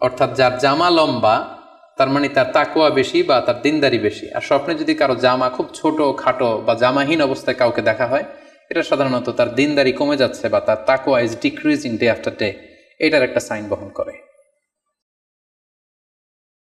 অর্থাৎ যার জামা লম্বা, তার মানে তার তাকুয়া বেশি বা তার দিনদারি বেশি। আর স্বপ্নে যদি কারও জামা খুব ছোট, খাটো বা জামাহীন অবস্থায় কাউকে দেখা হয়, এটা সাধারণত তার দিনদারি কমে যাচ্ছে বা তার তাকুয়া is decreasing day after day এটার একটা সাইন বহন করে।